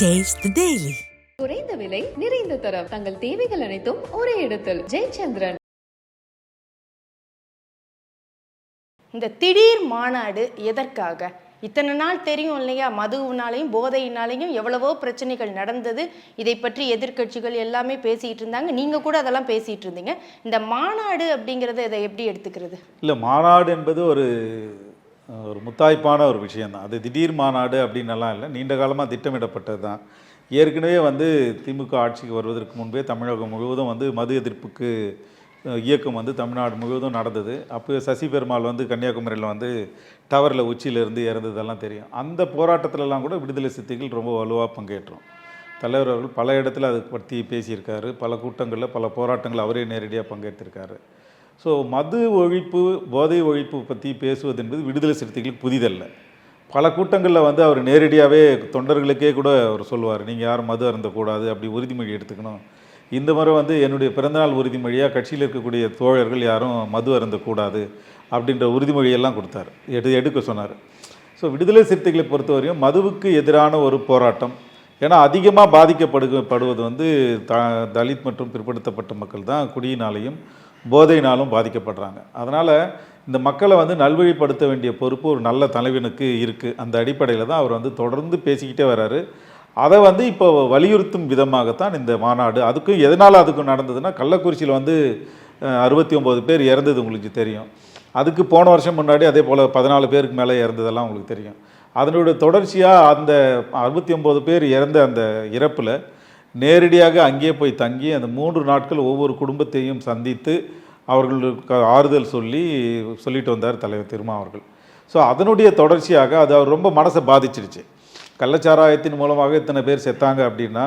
The Daily. குறைந்த விலை நிறைந்த தரம். தங்கள் தேவைகள் அனைத்தும் ஒரே இடத்தில். ஜெயச்சந்திரன். இந்த திடீர் மாநாடு எதற்காக? இத்தனை நாள் தெரியும் இல்லையா? மதுவினாலையும் போதையினாலையும் எவ்வளவோ பிரச்சனைகள் நடந்தது. இதை பற்றி எதிர்க்கட்சிகள் எல்லாமே பேசிட்டு இருந்தாங்க. நீங்க கூட அதெல்லாம் பேசிட்டு இருந்தீங்க. இந்த மாநாடு அப்படிங்கறத இதை எப்படி எடுத்துக்கிறது? இல்லை மாநாடு என்பது ஒரு ஒரு முத்தாய்ப்பான ஒரு விஷயந்தான் அது திடீர் மாநாடு அப்படின்னலாம் இல்லை. நீண்ட காலமாக திட்டமிடப்பட்டது தான் ஏற்கனவே வந்து திமுக ஆட்சிக்கு வருவதற்கு முன்பே தமிழகம் முழுவதும் வந்து மது எதிர்ப்புக்கு இயக்கம் வந்து தமிழ்நாடு முழுவதும் நடந்தது. அப்போ சசி பெருமாள் வந்து கன்னியாகுமரியில் வந்து டவரில் உச்சியிலேருந்து இறந்ததெல்லாம் தெரியும். அந்த போராட்டத்திலலாம் கூட விடுதலை சித்திகள் ரொம்ப வலுவாக பங்கேற்றோம். தலைவர் அவர்கள் பல இடத்துல அதை பற்றி பேசியிருக்காரு. பல கூட்டங்களில் பல போராட்டங்கள் அவரே நேரடியாக பங்கேற்றிருக்காரு. ஸோ மது ஒழிப்பு போதை ஒழிப்பு பற்றி பேசுவது என்பது விடுதலை சிறுத்தைகளுக்கு புதிதல்ல. பல கூட்டங்களில் வந்து அவர் நேரடியாகவே தொண்டர்களுக்கே கூட அவர் சொல்லுவார் நீங்கள் யாரும் மது அருந்தக்கூடாது அப்படி உறுதிமொழி எடுத்துக்கணும். இந்த முறை வந்து என்னுடைய பிறந்தநாள் உறுதிமொழியாக கட்சியில் இருக்கக்கூடிய தோழர்கள் யாரும் மது அருந்தக்கூடாது அப்படின்ற உறுதிமொழியெல்லாம் கொடுத்தார். எடு எடுக்க சொன்னார். ஸோ விடுதலை சிறுத்தைகளை பொறுத்தவரையும் மதுவுக்கு எதிரான ஒரு போராட்டம். ஏன்னா அதிகமாக பாதிக்கப்படு படுவது வந்து த தலித் மற்றும் பிற்படுத்தப்பட்ட மக்கள் தான் குடியினாலையும் போதையினாலும் பாதிக்கப்படுறாங்க. அதனால் இந்த மக்களை வந்து நல்வழிப்படுத்த வேண்டிய பொறுப்பு ஒரு நல்ல தலைவனுக்கு இருக்குது அந்த அடிப்படையில் தான் அவர் வந்து தொடர்ந்து பேசிக்கிட்டே வராரு. அதை வந்து இப்போ வலியுறுத்தும் விதமாகத்தான் இந்த மாநாடு. அதுக்கும் எதனால் அதுக்கும் நடந்ததுன்னா கள்ளக்குறிச்சியில் வந்து அறுபத்தி ஒம்பது பேர் இறந்தது உங்களுக்கு தெரியும். அதுக்கு போன வருஷம் முன்னாடி அதே போல் பதினாலு பேருக்கு மேலே இறந்ததெல்லாம் உங்களுக்கு தெரியும். அதனுடைய தொடர்ச்சியாக அந்த அறுபத்தி ஒம்பது பேர் இறந்த அந்த இறப்பில் நேரடியாக அங்கேயே போய் தங்கி அந்த மூன்று நாட்கள் ஒவ்வொரு குடும்பத்தையும் சந்தித்து அவர்களுக்கு ஆறுதல் சொல்லி சொல்லிட்டு வந்தார் தலைவர் திருமா அவர்கள். ஸோ அதனுடைய தொடர்ச்சியாக அது அவர் ரொம்ப மனசை பாதிச்சிருச்சு கள்ளச்சாராயத்தின் மூலமாக இத்தனை பேர் செத்தாங்க அப்படின்னா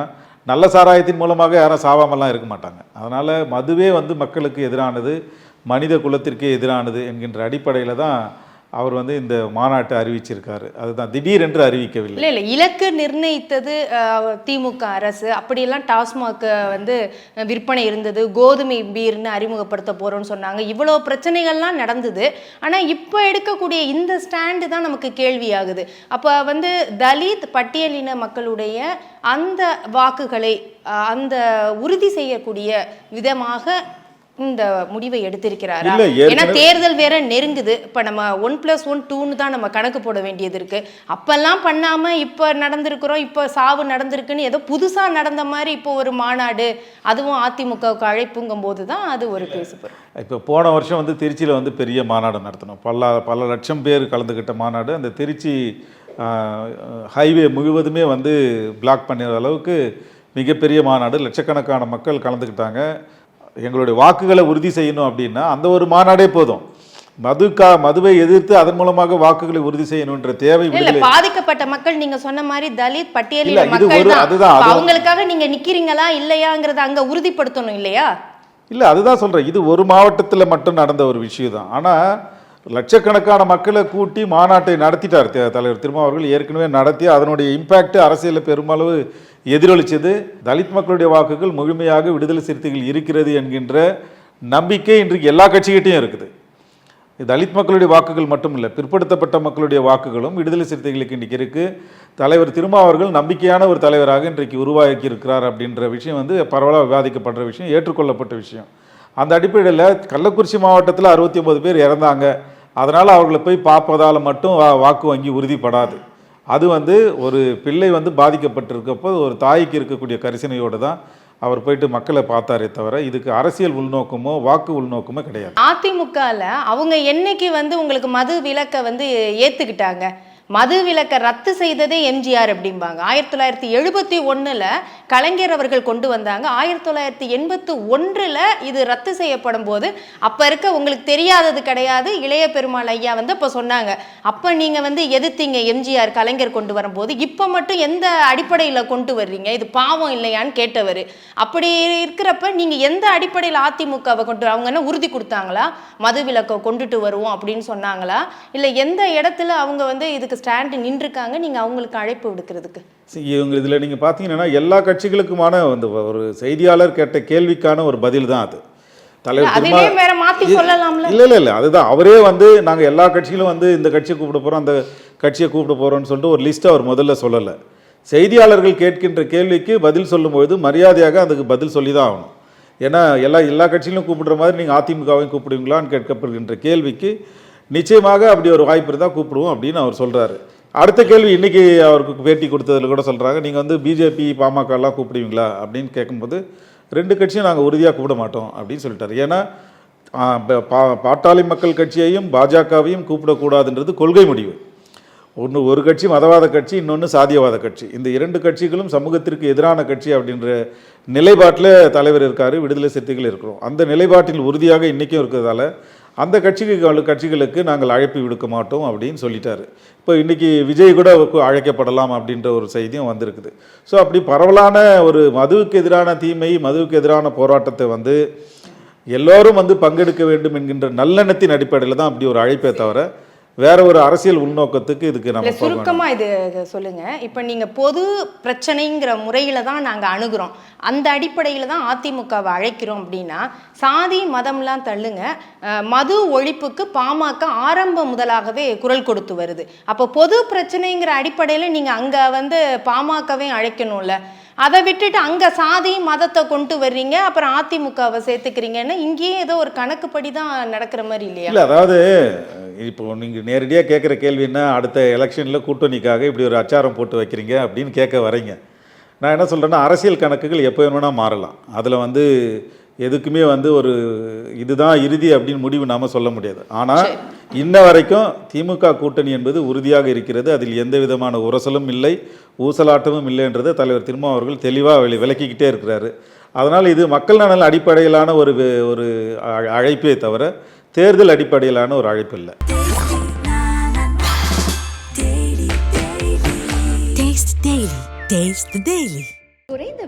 நல்ல சாராயத்தின் மூலமாக யாரும் சாவாமலாம் இருக்க மாட்டாங்க. அதனால் மதுவே வந்து மக்களுக்கு எதிரானது மனித குலத்திற்கே எதிரானது என்கின்ற அடிப்படையில் தான் அவர் வந்து இந்த மாநாட்டை அறிவிச்சிருக்காரு. அதுதான் திடீரென்று அறிவிக்கவில்லை. இல்லை இல்லை இலக்கு நிர்ணயித்தது திமுக அரசு. அப்படியெல்லாம் டாஸ்மாக் வந்து விற்பனை இருந்தது கோதுமை பீர்னு அறிமுகப்படுத்த போகிறோம்னு சொன்னாங்க. இவ்வளோ பிரச்சனைகள்லாம் நடந்தது. ஆனால் இப்போ எடுக்கக்கூடிய இந்த ஸ்டாண்டு தான் நமக்கு கேள்வியாகுது. அப்போ வந்து தலித் பட்டியலின மக்களுடைய அந்த வாக்குகளை அந்த உறுதி செய்யக்கூடிய விதமாக இந்த முடிவை எடுத்திருக்கிறாரா? ஏன்னா தேர்தல் வேற நெருங்குது. இப்ப நம்ம ஒன் பிளஸ் ஒன் டூன்னு தான் நம்ம கணக்கு போட வேண்டியது இருக்கு. அப்பெல்லாம் பண்ணாம இப்ப நடந்திருக்கிறோம் இப்ப சாவு நடந்திருக்குன்னு ஏதோ புதுசா நடந்த மாதிரி இப்போ ஒரு மாநாடு அதுவும் அதிமுகவுக்கு அழைப்புங்கும் போது தான் அது ஒரு பேசுபொருள் இப்போ போன வருஷம் வந்து திருச்சியில் வந்து பெரிய மாநாடு நடத்தினோம். பல பல லட்சம் பேர் கலந்துக்கிட்ட மாநாடு. அந்த திருச்சி ஹைவே முழுவதுமே வந்து பிளாக் பண்ணிற அளவுக்கு மிகப்பெரிய மாநாடு. லட்சக்கணக்கான மக்கள் கலந்துக்கிட்டாங்க எங்களுடைய வாக்குகளை உறுதி செய்யணும் அப்படின்னா அந்த ஒரு மாநாடே போதும். மதுக்கா மதுவை எதிர்த்து அதன் மூலமாக வாக்குகளை உறுதி செய்யணுன்ற தேவை பாதிக்கப்பட்ட மக்கள் நீங்க சொன்ன மாதிரி தலித் இது மக்கள் அதுதான், அவங்களுக்காக நீங்க நிக்கிறீங்களா இல்லையாங்கிறத அங்க உறுதிப்படுத்தணும் இல்லையா? இல்லை அதுதான் சொல்கிறேன் இது ஒரு மாவட்டத்தில் மட்டும் நடந்த ஒரு விஷயம் தான் ஆனால் லட்சக்கணக்கான மக்களை கூட்டி மாநாட்டை நடத்திட்டார் தலைவர் திருமாவர்கள். ஏற்கனவே நடத்தி அதனுடைய இம்பேக்ட் அரசியலில் பெருமளவு எதிரொலிச்சது. தலித் மக்களுடைய வாக்குகள் முழுமையாக விடுதலை சிறுத்தைகள் இருக்கிறது என்கின்ற நம்பிக்கை இன்றைக்கு எல்லா கட்சிகிட்டையும் இருக்குது. தலித் மக்களுடைய வாக்குகள் மட்டும் இல்லை பிற்படுத்தப்பட்ட மக்களுடைய வாக்குகளும் விடுதலை சிறுத்தைகளுக்கு இன்றைக்கி இருக்குது தலைவர் திருமாவர்கள் நம்பிக்கையான ஒரு தலைவராக இன்றைக்கு உருவாக்கி இருக்கிறார் அப்படின்ற விஷயம் வந்து பரவலாக விவாதிக்கப்படுற விஷயம் ஏற்றுக்கொள்ளப்பட்ட விஷயம். அந்த அடிப்படையில் கள்ளக்குறிச்சி மாவட்டத்தில் அறுபத்தி ஒம்பது பேர் இறந்தாங்க. அதனால் அவர்களை போய் பார்ப்பதால் மட்டும் வா- வாக்கு வங்கி உறுதிப்படாது. அது வந்து ஒரு பிள்ளை வந்து பாதிக்கப்பட்டிருக்கப்போ ஒரு தாய்க்கு இருக்கக்கூடிய கரிசனையோடு தான் அவர் போயிட்டு மக்களை பார்த்தாரே தவிர இதுக்கு அரசியல் உள்நோக்கமோ வாக்கு உள்நோக்கமோ கிடையாது. அதிமுகவில் அவங்க என்னைக்கு வந்து உங்களுக்கு மது விலக்கை வந்து ஏத்துக்கிட்டாங்க? மது விலக்கை ரத்து செய்ததே எம்ஜிஆர் அப்படிம்பாங்க. ஆயிரத்தி தொள்ளாயிரத்தி எழுபத்தி ஒன்றில் கலைஞர் அவர்கள் கொண்டு வந்தாங்க. ஆயிரத்தி தொள்ளாயிரத்தி எண்பத்தி ஒன்றில் இது ரத்து செய்யப்படும் போது அப்போ இருக்க உங்களுக்கு தெரியாதது கிடையாது. இளைய பெருமாள் ஐயா வந்து அப்போ சொன்னாங்க. அப்போ நீங்கள் வந்து எதிர்த்தீங்க எம்ஜிஆர் கலைஞர் கொண்டு வரும்போது. இப்போ மட்டும் எந்த அடிப்படையில் கொண்டு வர்றீங்க? இது பாவம் இல்லையான்னு கேட்டவர். அப்படி இருக்கிறப்ப நீங்கள் எந்த அடிப்படையில் அதிமுகவை கொண்டு அவங்க என்ன உறுதி கொடுத்தாங்களா? மது விலக்கை கொண்டுட்டு வருவோம் அப்படின்னு சொன்னாங்களா? இல்லை எந்த இடத்துல அவங்க வந்து இதுக்கு ஸ்டாண்டு நின்றுருக்காங்க நீங்க அவங்களுக்கு அழைப்பு விடுக்கிறதுக்கு. இவங்க இதில் நீங்கள் பார்த்தீங்கன்னா எல்லா கட்சிகளுக்குமான அந்த ஒரு செய்தியாளர் கேட்ட கேள்விக்கான ஒரு பதில் தான் அது. தலைவர் வேற சொல்லலாம்ல. இல்ல இல்ல இல்ல அதுதான். அவரே வந்து நாங்க எல்லா கட்சியிலும் வந்து இந்த கட்சியை கூப்பிட போறோம் அந்த கட்சியை கூப்பிட போறோம்னு சொல்லிட்டு ஒரு லிஸ்ட் அவர் முதல்ல சொல்லல. செய்தியாளர்கள் கேட்கின்ற கேள்விக்கு பதில் சொல்லும்பொழுது மரியாதையாக அதுக்கு பதில் சொல்லி தான் ஆகணும். ஏன்னா எல்லா எல்லா கட்சியிலும் கூப்பிடுற மாதிரி நீங்கள் அதிமுகவையும் கூப்பிடுவீங்களான்னு கேட்கப்படுகின்ற கேள்விக்கு நிச்சயமாக அப்படி ஒரு வாய்ப்பு இருந்தால் கூப்பிடுவோம் அப்படின்னு அவர் சொல்கிறாரு அடுத்த கேள்வி இன்றைக்கி அவருக்கு பேட்டி கொடுத்ததில் கூட சொல்கிறாங்க நீங்கள் வந்து பிஜேபி பாமகலாம் கூப்பிடுவீங்களா அப்படின்னு கேட்கும்போது ரெண்டு கட்சியும் நாங்கள் உறுதியாக கூப்பிட மாட்டோம் அப்படின்னு சொல்லிட்டார். ஏன்னா பா- பாட்டாளி மக்கள் கட்சியையும் பாஜகவையும் கூப்பிடக்கூடாதுன்றது கொள்கை முடிவு. ஒன்று ஒரு கட்சி மதவாத கட்சி இன்னொன்று சாதியவாத கட்சி. இந்த இரண்டு கட்சிகளும் சமூகத்திற்கு எதிரான கட்சி அப்படின்ற நிலைப்பாட்டில் தலைவர் இருக்கார் விடுதலை சிறுத்தைகள் இருக்கிறோம். அந்த நிலைப்பாட்டில் உறுதியாக இன்றைக்கும் இருக்கிறதால அந்த கட்சிகள் கட்சிகளுக்கு நாங்கள் அழைப்பு விடுக்க மாட்டோம் அப்படின்னு சொல்லிட்டாரு. இப்போ இன்றைக்கி விஜய் கூட அழைக்கப்படலாம் அப்படின்ற ஒரு செய்தியும் வந்திருக்குது. ஸோ அப்படி பரவலான ஒரு மதுவுக்கு எதிரான தீமை மதுவுக்கு எதிரான போராட்டத்தை வந்து எல்லோரும் வந்து பங்கெடுக்க வேண்டும் என்கின்ற நல்லெண்ணத்தின் அடிப்படையில் தான் அப்படி ஒரு அழைப்பே தவிர வேற ஒரு அரசியல் உள்நோக்கத்துக்கு இதுக்கு நம்ம. சுருக்கமா இது சொல்லுங்க. இப்ப நீங்க பொது பிரச்சனைங்கிற முறையில தான் நாங்க அணுகுறோம். அந்த அடிப்படையில தான் அதிமுகவை அழைக்கிறோம் அப்படின்னா சாதி மதம்லாம் தள்ளுங்க. மது ஒழிப்புக்கு பாமக ஆரம்ப முதலாகவே குரல் கொடுத்து வருது. அப்போ பொது பிரச்சனைங்கிற அடிப்படையில நீங்க அங்க வந்து பாமகவே அழைக்கணும்ல. அதை விட்டுட்டு அங்கே சாதி மதத்தை கொண்டு வர்றீங்க அப்புறம் அதிமுகவை சேர்த்துக்கிறீங்கன்னா இங்கேயே ஏதோ ஒரு கணக்குப்படி தான் நடக்கிற மாதிரி இல்லையா? இல்லை அதாவது இப்போ நீங்கள் நேரடியாக கேட்குற கேள்வி என்ன? அடுத்த எலெக்ஷனில் கூட்டணிக்காக இப்படி ஒரு அச்சாரம் போட்டு வைக்கிறீங்க அப்படின்னு கேட்க வரீங்க. நான் என்ன சொல்கிறேன்னா அரசியல் கணக்குகள் எப்போ வேணும்னா மாறலாம். அதில் வந்து எதுக்குமே வந்து ஒரு இதுதான் இறுதி அப்படின்னு முடிவு நாம சொல்ல முடியாது ஆனா இன்ன வரைக்கும் திமுக கூட்டணி என்பது உறுதியாக இருக்கிறது அதில் எந்த விதமான உரசலும் இல்லை ஊசலாட்டமும் இல்லைன்றதை தலைவர் திருமா அவர்கள் தெளிவாக வெளி விளக்கிக்கிட்டே இருக்கிறாரு அதனால் இது மக்கள் நலன் அடிப்படையிலான ஒரு ஒரு அழைப்பே தவிர தேர்தல் அடிப்படையிலான ஒரு அழைப்பு இல்லை. Taste the Daily.